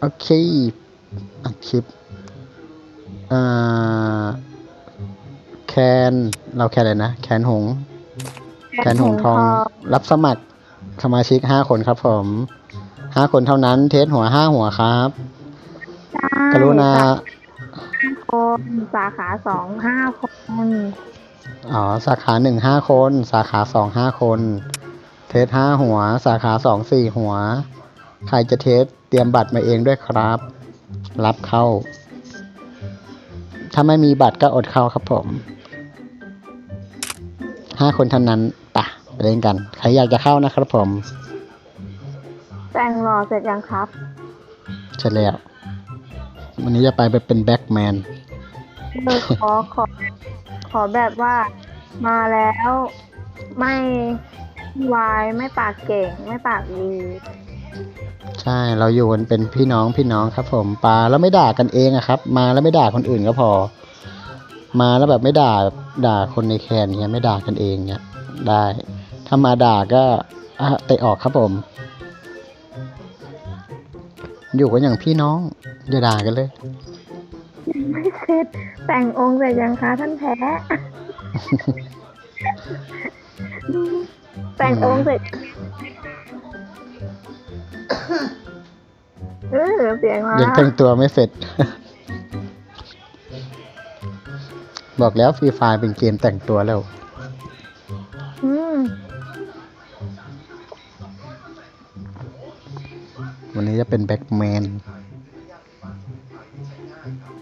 โอเคอัดคลิปอ่าแคนเราแคนอะไรนะ แคนหง แคนหงทอง รับสมัครสมาชิกห้าคนครับผมห้าคนเท่านั้น เทสหัวห้าหัวครับใช่กรุณาห้าคนสาขาสองห้าคนอ๋อ สาขาหนึ่งห้าคน สาขาสองห้าคน เทสห้าหัว สาขาสองสี่หัว ใครจะเทสเต รียมบัตรมาเองด้วยครับ รับเข้า ถ้าไม่มีบัตรก็อดเข้าครับผมห้าคนเท่านั้นปะไปเล่นกัน ใครอยากจะเข้านะครับผม แต่งหล่อเสร็จยังครับ เสร็จแล้ว วันนี้จะไปไปเป็นแบ็กแมนเออขอขอ ขอแบบว่ามาแล้วไม่วายไม่ปากเก่ง ไม่ปากดี ใช่เราอยู่กันเป็นพี่น้องพี่น้องครับ ผมปาแล้วไม่ด่ากันเองอะครับ มาแล้วไม่ด่าคนอื่นก็พอ มาแล้วแบบไม่ด่าแบบด่าคนในแคนเนี้ยไม่ด่ากันเองเนี้ยได้ ถ้ามาด่าก็อะเตะออกครับผม อยู่กันอย่างพี่น้องอย่าด่ากันเลยไม่เสร็จแต่งองค์เสร็จยังคะท่านแพ้แต่งองค์เสร็จ เออเสียงมายังแต่งตัวไม่เสร็จ บอกแล้วฟรีไฟเป็นเกมแต่งตัวแล้ว อืมวันนี้จะเป็นแบ็กแมน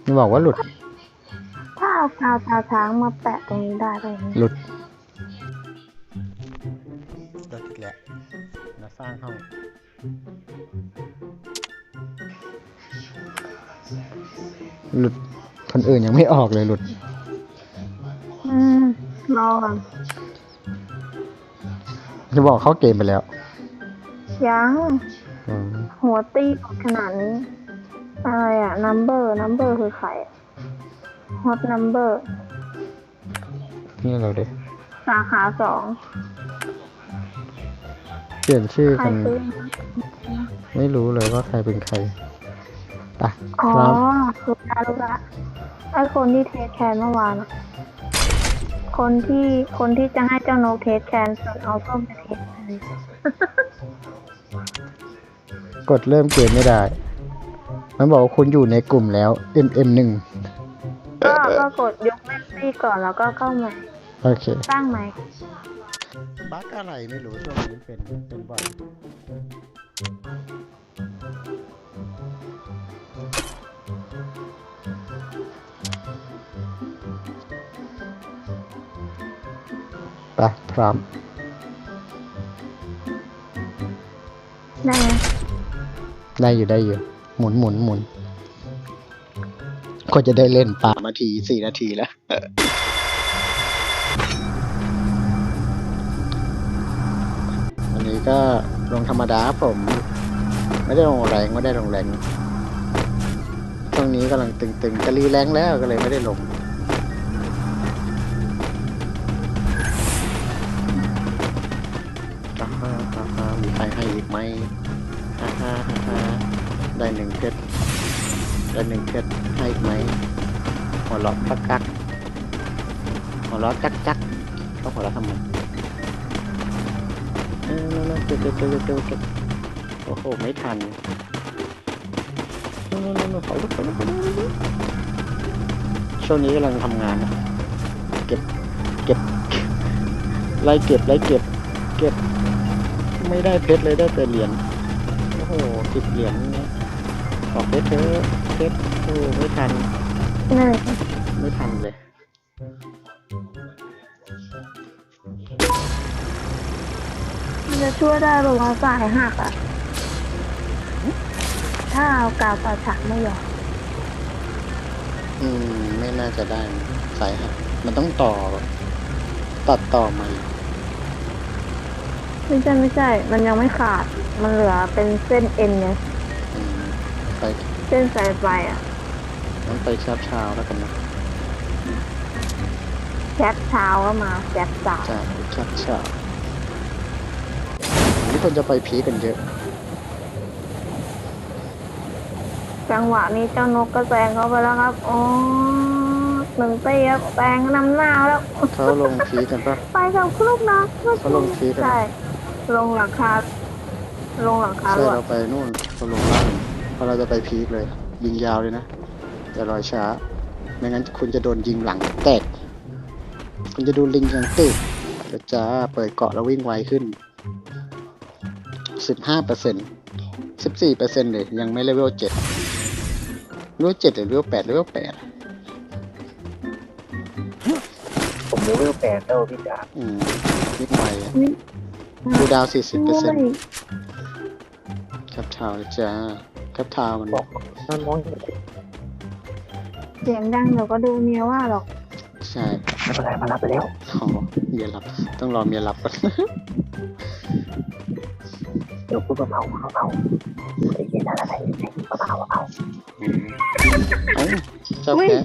นี่บอกว่าหลุด ถ้าเอากาวตาช้างมาแปะตรงนี้ได้เลยหลุดหลุดอีกแล้วมาสร้างห้อง อื่นยังไม่ออกเลยหลุด อืมรอก่อนจะบอกเข้าเกมไปแล้ว ยังอืมหัวตีขนาดนี้อะไรอะ number number คือใคร hot number นี่เราเด็สาขาสองเปลี่ยนชื่อใครกัน ซื้อไม่รู้เลยว่าใครเป็นใคร ไปอ๋อครับรู้ละรู้ละไอคนที่เทสแคนเมื่อวานอะคนที่คนที่จะให้เจ้านกเทสแคนส่วนเอาส้มไปเทสเลยกดเริ่มเกมไม่ได้ มันบอกว่าคุณอยู่ในกลุ่มแล้ว MM1 ก็ก็กดยกเล่นซี่ก่อนแล้วก็เข้าใหม่โอเค สร้างใหม่บั๊กอะไรไม่รู้ช่วงนี้เป็นเป็นบ่อย พร้อมได้ไหมได้อยู่ได้อยู่ หมุนหมุนหมุนก็จะได้เล่นปามาทีสี่นาทีแล้วอันนี้ก็ลงธรรมดาครับผม ไม่ได้ลงแรงไม่ได้ลงแรงช่วงนี้กำลังตึงๆจะรีแรงแล้วก็เลยไม่ได้ลง ได้หนึ่งเพชรให้ไหมหัวเราะกักกักหัวเราะจักจักเขาหัวเราะทำไมเออๆเจ็บเจ็บเจ็บเจ็บเจ็บเจ็บโอ้โหไม่ทันนนนนเขาลุกเขาลุกเขาลุกเขาลุกช่วงนี้กำลังทำงานเก็บเก็บไล่เก็บไล่เก็บ เก็บ ไม่ได้เพชรเลยได้แต่เหรียญโอ้โหสิบเหรียญเนี่ย ขอเพชรเถอะเพชรโอ้ไม่ทันเหนื่อยไม่ทันเลย มันจะช่วยได้หรือว่าสายหักอะถ้าเอากาวตาฉากไม่ยอมอืม ไม่น่าจะได้นะสายหักมันต้องต่อ ตัดต่อใหม่ไม่ใช่ไม่ใช่ มันยังไม่ขาด มันเหลือเป็นเส้นเอ็นไงอืม ไปเส้นสายไฟอะต้องไปเช้าเช้าๆแล้วกันนะแคปเช้าก็มาแคปสายใช่เช้าเช้าๆวันนี้คนจะไปพีคกันเยอะ จังหวะนี้เจ้านกก็แซงเข้าไปแล้วครับอ๋อหนึ่งตีครับแซงนำหน้าแล้ว เขาลงพีกันปะ ไปกับลูกนะเขาลงพีกัน ใช่ลงหลังคาลงหลังคาใช่รถเราไปนู่นเราลงล่างเพ ราะเราจะไปพีคเลย ยิงยาวเลยนะ แต่รอยช้า ไม่งั้นคุณจะโดนยิงหลังแตก คุณจะดูลิงอย่างตึกเดี๋ยวจ้าเปิดเกาะแล้ววิ่งไวขึ้นสิบห้าเปอร์เซ็นสิบสี่เปอร์เซ็นเลยยังไม่เลเวลเจ็ดเลเวลเจ็ดหรือเลเวลแปดเลเวลแปดผมเลเวลแปดแล้วพี่จ๋าอืมวิ่งไวอะอุ๊ยดูดาวสี่สิบเปอร์เซ็นโอ้ยครับเท้าเลยจ้า ครับเท้ามันบอกน้องน้องไม่เสียงดังเดี๋ยวก็ดูเมียว่าหรอกใช่เป็นไรมารับไปแล้วอ๋อเมียหลับต้องรอเมียหลับก่อนเดี๋ยวพูดเบาๆเบาๆได้ยินอะไรเบาๆเอาอืมเอ้าเจ้าแพ้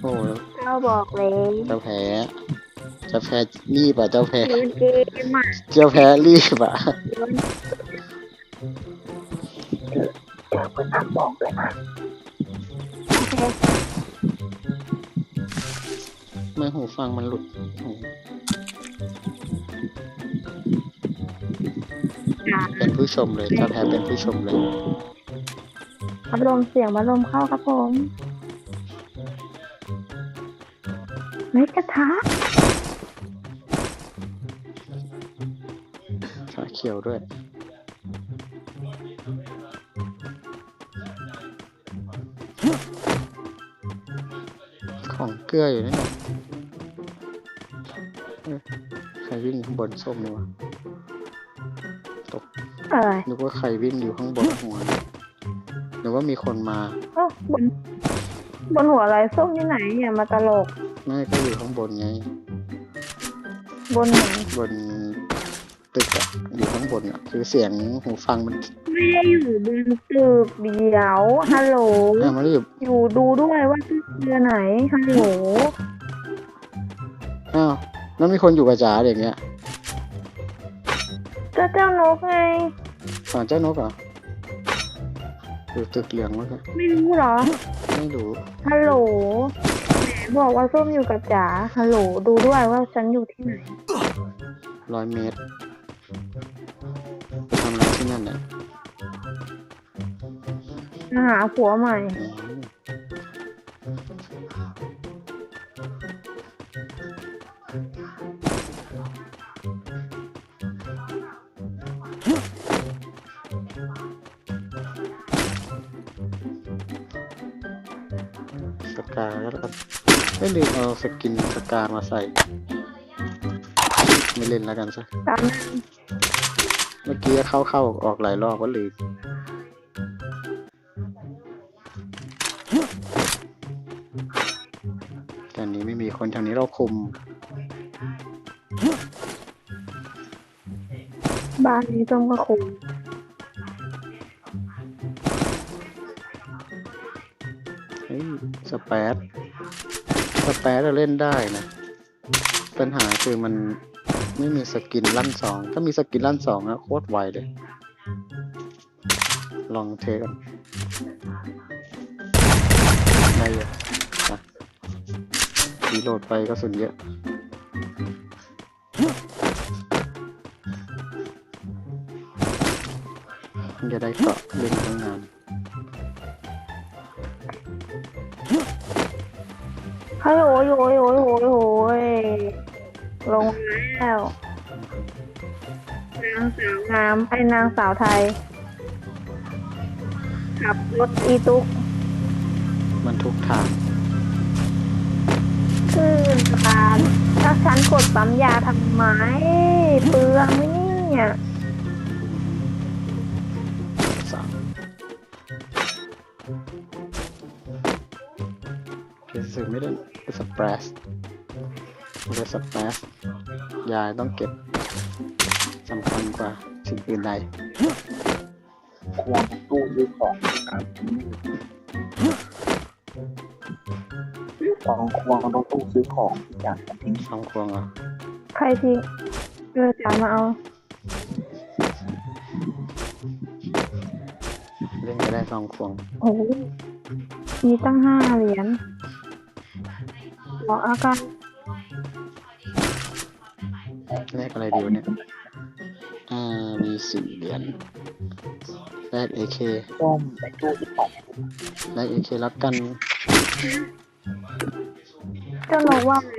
โอ้เจ้าบอกเลยเจ้าแพ้เจ้าแพ้รีบอะเจ้าแพ้เกมเกมอะเจ้าแพ้รีบอะ เจอเพื่อนนักบอกเลยนะโอเคไม่หูฟังมันหลุดโอ้อะเป็นผู้ชมเลยเจ้าแพ้เป็นผู้ชมเลยพัดลมเสียงพัดลมเข้าครับผมเฮ้ยกระทะชาเขียวด้วย เกลืออยู่นี่นเอ๊ะใครวิ่งข้างบนส้มนี่วะอะไรนึกว่าใครวิ่งอยู่ข้างบนหัวหรือว่ามีคนมาโอ้บนบนหัวอะไรส้มที่ไหนอย่ามาตลกไม่ก็อยู่ข้างบนไง บนไหนบนตึกอะอยู่ข้างบนอะคือเสียงหูฟังมันไม่ได้อยู่บนตึกเดียวฮัลโหลอ้าวมันอยู่อยู่ดูด้วยว่าตึก เรือไหนฮัลโหลอ้าวแล้วมีคนอยู่กับจ๋าอย่างเงี้ยก็เจ้านกไง ฝั่งเจ้านกเหรออยู่ตึกเหลืองมั้งครับไม่รู้เหรอ ไม่รู้ฮัลโหลแหมบอกว่าส้มอยู่กับจ๋า ฮัลโหล ดูด้วยว่าฉันอยู่ที่ไหน ร้อยเมตรไปทำอะไรที่นั่นเนี่ยมาหาผัวใหม่ อืม กาแล้วกันไม่ลืมเอาสกินสกามาใส่ ไม่เล่นแล้วกันซะ ตามเมื่อกี้เข้าเข้าออกหลายรอบก็ลืมแต่นี้ไม่มีคนแถวนี้เราคุม บ้านนี้ส้มก็คุม ฮ้ยสเปซสเปซเราเล่นได้นะ ปัญหาคือมันไม่มีสกินลั่นสอง ถ้ามีสกินลั่นสองนะโคตรไวเลย ลองเทกันได้เยอะนะรีโหลดไปก็สุนเยอะจะได้เกาะเล่นทั้งงาน ฮัลโหลโยโยโยโยยลงแล้วนางสาวงามไอ้นางสาวไทย ขับรถอีตุกมันทุกทาง ขึ้นสะพานถ้าฉันกดปั๊มยาทำไมเปลืองไหมเนี่ย ไม่ได้เป็นสเปรสไม่ได้สเปรสยาต้องเก็บสำคัญกว่าสิ่งอื่นใดควงตู้ซื้อของครับของควงต้องตู้ซื้อของพี่จ๋าทิ้งช่องควงเหรอใครทิ้งเออจ๋ามาเอาเลเล่นก็ได้สองควงโอ้โหมีตั้งห้าเหรียญบ อกอาการแลกอะไรดีวะเนี่ย อ่า มีสี่เหรียญแลกเอเคส้มไปตู้ที่สองแลกเอเครับกันเจ้านกว่าไง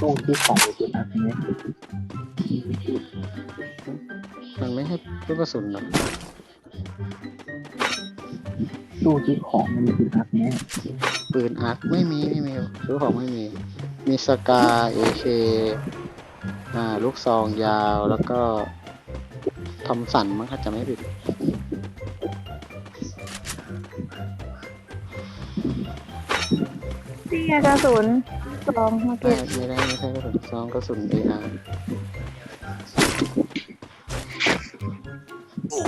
ตู้ที่สองอยู่ที่นัดนี้มันไม่ให้ลูกกระสุนหรอกตู้ที่ของมันอยู่ที่นัดนี้ ปืนอาร์คไม่มีไม่มีซื้อของไม่มี มีสกาเอเคอ่าลูกซองยาวแล้วก็ทำสันมั้งถ้าจะไม่ผิดนี่ไงกระสุนสองเมื่อไม่กี้ไม่ได้ไม่ใช่กระสุนซองกระสุนเออาร์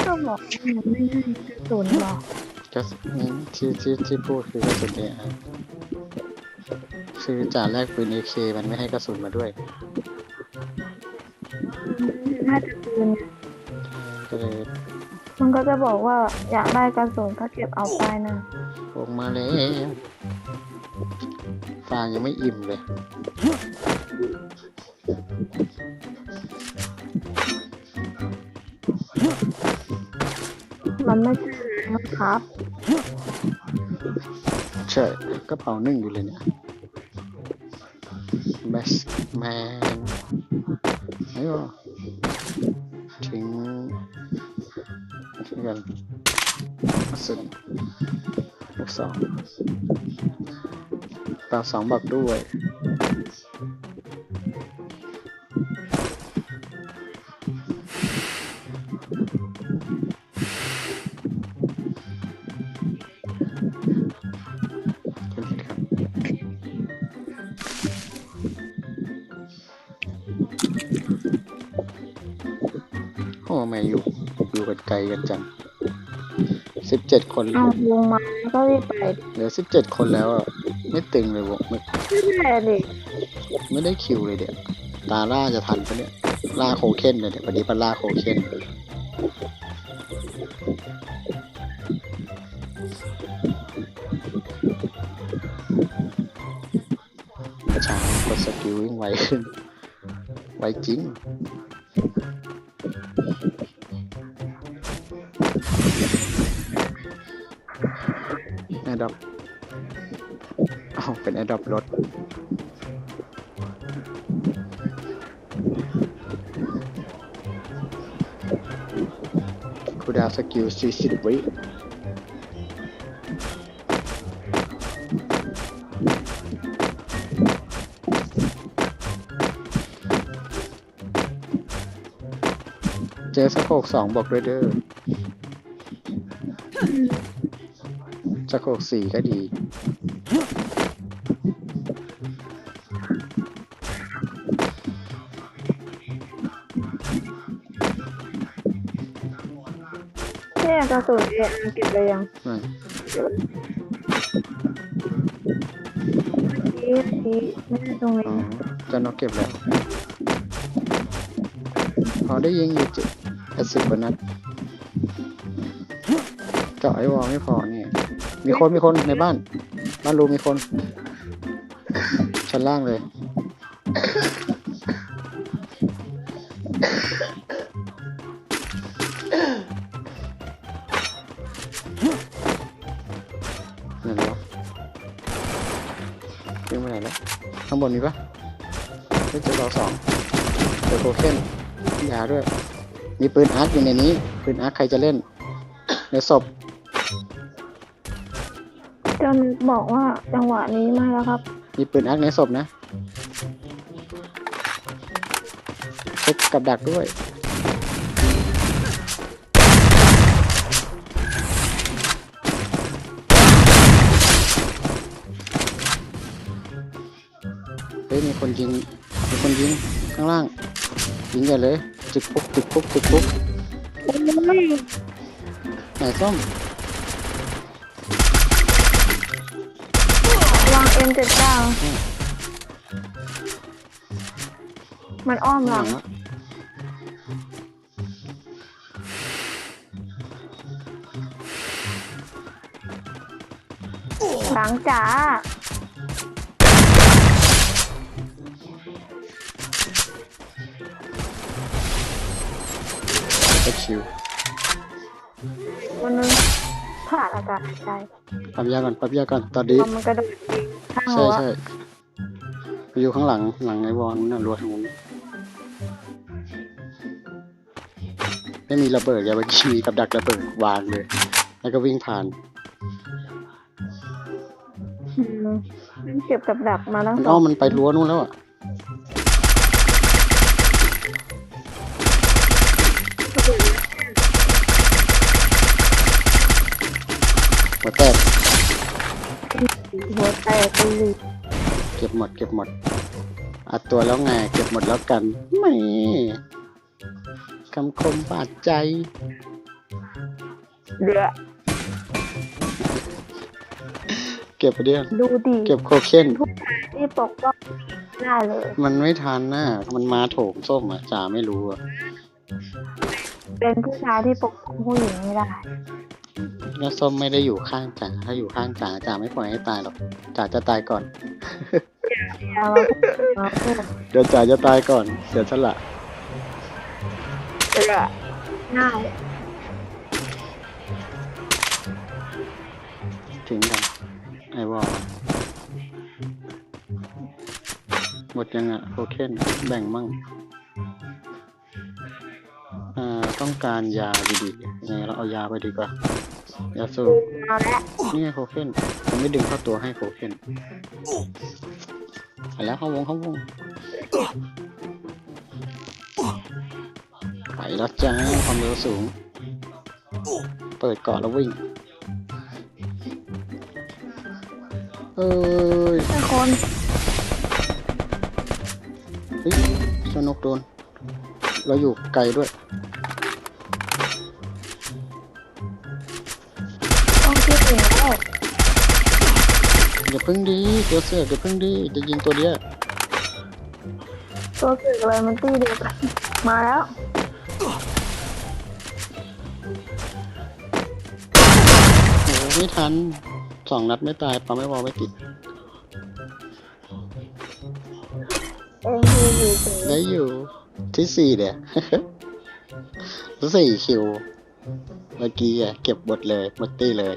ก็บอกว่ามันไม่ได้กระสุนหรอก กระสุนที่ที่ที่พูดคือกระสุนเออาร์คือจ่าแรกปืนเอเคมันไม่ให้กระสุนมาด้วย น่าจะปืนไงก็เลยมันก็จะบอกว่าอยากได้กระสุนก็เก็บเอาไปนะ ลงมาแล้วฟางยังไม่อิ่มเลย มันไม่ใช่แล้วครับ ใช่กระเป๋านึ่งอยู่เลยเนี่ยแบสแมนไอ้ก็ทิ้งทิ้งกันสุดลูกสองต่าสองบักด้วย อ้ไม่อยู่อยู่กันไกลกันจังสิบเจ็ดคนเอาวงมาแล้วก็รีบไปเหลือสิบเจ็ดคนแล้วอะไม่ตึงเลยวงไม่ไม่ได้ดิไม่ได้คิวเลยเดี๋ยวตาล่าจะทันปะเนี่ยล่าโคเคนเลยเดี๋ยววันนี้เป็นล่าโคเคนช้ากดสกิลวิ่งไวขึ้นไวจริง รถ คูดาวน์สกิล 40 วิเจอสโคกสองบอกด้วยเด้อสโคกสี่ก็ดี กระสุนเอเก็บเลยยังไม่ทีทีไม่ได้ตรงอ๋นี้อจะนอกเก็บแล้วพอได้ยิงอยู่เจ็ดแปดสิบกว่านัดเจาะไอ้วอลไม่พอเนี่ย มีคนมีคนในบ้าน บ้านรูมีคน ชั้นล่างเลย บนมีปะไม่เจอเราสองเจอโคเคนยาด้วย มีปืนอาร์ตอยู่ในนี้ ปืนอาร์ตใครจะเล่น ในศพเจ้านึกบอกว่าจังหวะนี้ไม่แล้วครับ มีปืนอาร์ตในศพนะเช็คกับดักด้วย มีคนยิง มีคนยิงข้างล่าง ยิงใหญ่เลยจึกปุ๊กจึกปุ๊กจึกปุ๊กโอ้ยไหนส้มวางเอ็มเจ็ดเก้ามันอ้อมหลังอะหลังจ๋า ชิวคนนึงขาดอากาศหายใจปั๊มยาก่อนปั๊มยาก่อนตอนนี้พอมันกระโดดยิงข้างใช่รั้วใช่ไปอยู่ข้างหลังหลังไอ้วอลนั่นรั้วทางนู้นไม่มีระเบิดอย่าไปขี่กับดักระเบิดวางเลย แล้วก็วิ่งผ่านอืมเก็บกับดักมาตั้งมันสออ้องมมันไปรั้วนู้นแล้วอะ หัวแตกหัวแตกไปเลยเก็บหมดเก็บหมดอัดตัวแล้วไง เก็บหมดแล้วกันไม่คำคมบาดใจเดือเก็บไปเดียวดูดิเก็บโคเคนที่ปกป้องไม่ได้เลย มันไม่ทันนะมันมาโถมส้มอะจ่าไม่รู้อะเป็นผู้ชายที่ปกป้องผู้หญิงไม่ได้ แล้วส้มไม่ได้อยู่ข้างจ่าถ้าอยู่ข้างจ่าจ่าไม่ปล่อยให้ตายหรอกจ่าจะตายก่อนอย่ามาพูดมาพูดเดี๋ยวจ่าจะตายก่อน เสียสละเดือง่ายทิ้งกัน ไอ้วอลหมดยังอะโคเคนแบ่งมั่งอ่าต้องการยาดีๆยังไงเราเอายาไปดีกว่า ยาสูบเอาละนี่ไงโคเคนผมไม่ดึงเข้าตัวให้โคเคนไปแล้วเข้าวงเข้าวงไปแล้วจ้าความเร็วสูง เปิดเกาะแล้ววิ่ง เอ้ยเป็นคนเฮ้ยสนุกโดน เราอยู่ไกลด้วย อย่าพึ่งดีตัวเสือกอย่าพึ่งดีจะยิงตัวเดียวตัวเกิดอะไรมันตีเดียวกันมาแล้วโอ้ไม่ทันสองนัดไม่ตายปั๊มไม่วอลไม่ติด เองคืออยู่เฉยได้อยู่ที่สี่เดีย สี่คิว เมื่อกี้อะเก็บหมดเลยหมดตี้เลย